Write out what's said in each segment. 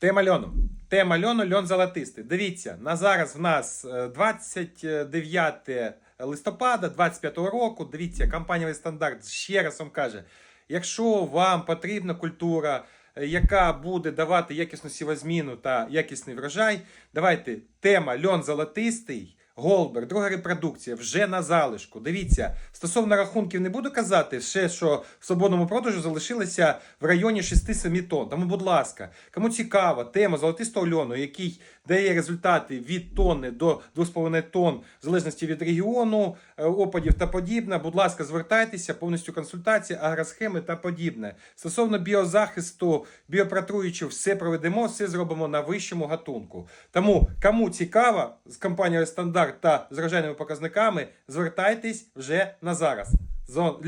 Тема льону. Тема льону льон золотистий. Дивіться, на зараз в нас е, 29 листопада 25 року. Дивіться, компанія стандарт ще раз вам каже: якщо вам потрібна культура, е, яка буде давати якісну сівозміну та якісний врожай, давайте тема льон золотистий. Голбер, друга репродукція вже на залишку. Дивіться, стосовно рахунків не буду казати, ще що в свободному продажу залишилося в районі 6-7 тонн. Тому, будь ласка, кому цікава тема золотистого льону, який дає результати від тонни до 2,5 тонн, в залежності від регіону, е, опадів та подібне, будь ласка, звертайтеся, повністю консультації, агросхеми та подібне. Стосовно біозахисту, біопротруючів, все проведемо, все зробимо на вищому гатунку. Тому, кому цікаво, з компанією Стандарт та з врожайними показниками, звертайтесь вже на зараз.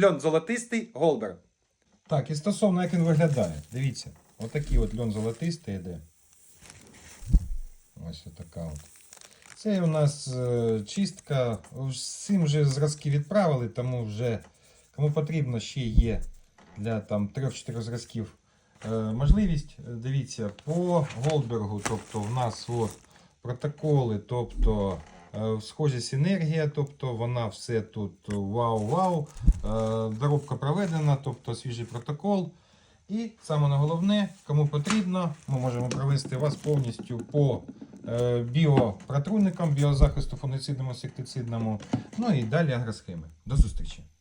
Льон золотистий, Голбер. Так, і стосовно як він виглядає. Дивіться, отакий от льон золотистий йде. Ось отака от. Це у нас е, чистка. Всім вже зразки відправили, тому вже кому потрібно ще є для там 3-4 зразків е, можливість. Е, Дивіться, по Голдбергу, тобто в нас от протоколи, тобто схожа синергія, тобто вона все тут вау-вау. Е, Доробка проведена, тобто свіжий протокол. І саме головне, кому потрібно, ми можемо провести вас повністю по е, біозахисту фунгіцидному, сектицидному, ну і далі агросхеми. До зустрічі!